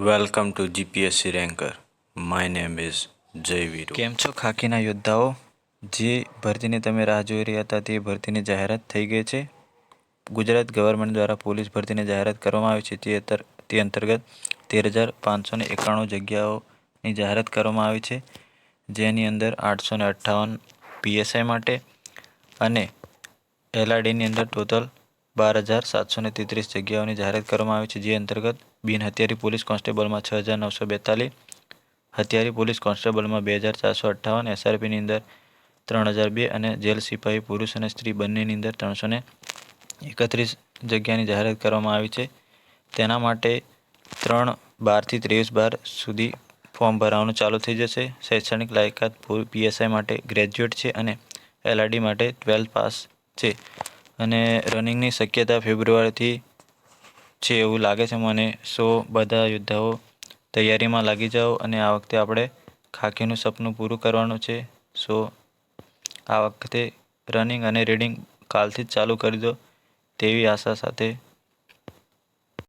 Welcome to GPSC ranker my name is Jayveer. કેમ છો ખાકીના યોદ્ધાઓ? જે ભરતીની તમે રાહ જોઈ રહ્યા હતા તે ભરતીની જાહેરાત થઈ ગઈ છે. ગુજરાત ગવર્મેન્ટ દ્વારા પોલીસ ભરતીની જાહેરાત કરવામાં આવી છે. તે અંતર, તે અંતર્ગત તેર હજાર પાંચસો ને એકાણું જગ્યાઓની જાહેરાત કરવામાં આવી છે. જેની અંદર આઠસો ને અઠ્ઠાવન પીએસઆઈ માટે અને એલઆરડીની અંદર ટોટલ બાર હજાર સાતસો ને તેત્રીસ જગ્યાઓની જાહેરાત કરવામાં આવી છે, જે અંતર્ગત બિન હથિયારી પોલીસ કોન્સ્ટેબલમાં છ હજાર નવસો બેતાલીસ, હથિયારી પોલીસ કોન્સ્ટેબલમાં બે હજાર ચારસો અઠ્ઠાવન, એસઆરપીની અંદર ત્રણ હજાર બે અને જેલ સિપાહી, પુરુષ અને સ્ત્રી બંનેની અંદર ત્રણસો ને એકત્રીસ જગ્યાની જાહેરાત કરવામાં આવી છે. તેના માટે ત્રણ બારથી ત્રેવીસ બાર સુધી ફોર્મ ભરાવાનું ચાલુ થઈ જશે. શૈક્ષણિક લાયકાત પીએસઆઈ માટે ગ્રેજ્યુએટ છે અને એલઆરડી માટે ટ્વેલ્થ પાસ છે. અને રનિંગની શક્યતા ફેબ્રુઆરીથી છે એવું લાગે છે મને. સો, બધા યોદ્ધાઓ તૈયારીમાં લાગી જાઓ અને આ વખતે આપણે ખાખીનું સપનું પૂરું કરવાનું છે. સો, આ વખતે રનિંગ અને રીડિંગ કાલથી જ ચાલુ કરી દો તેવી આશા સાથે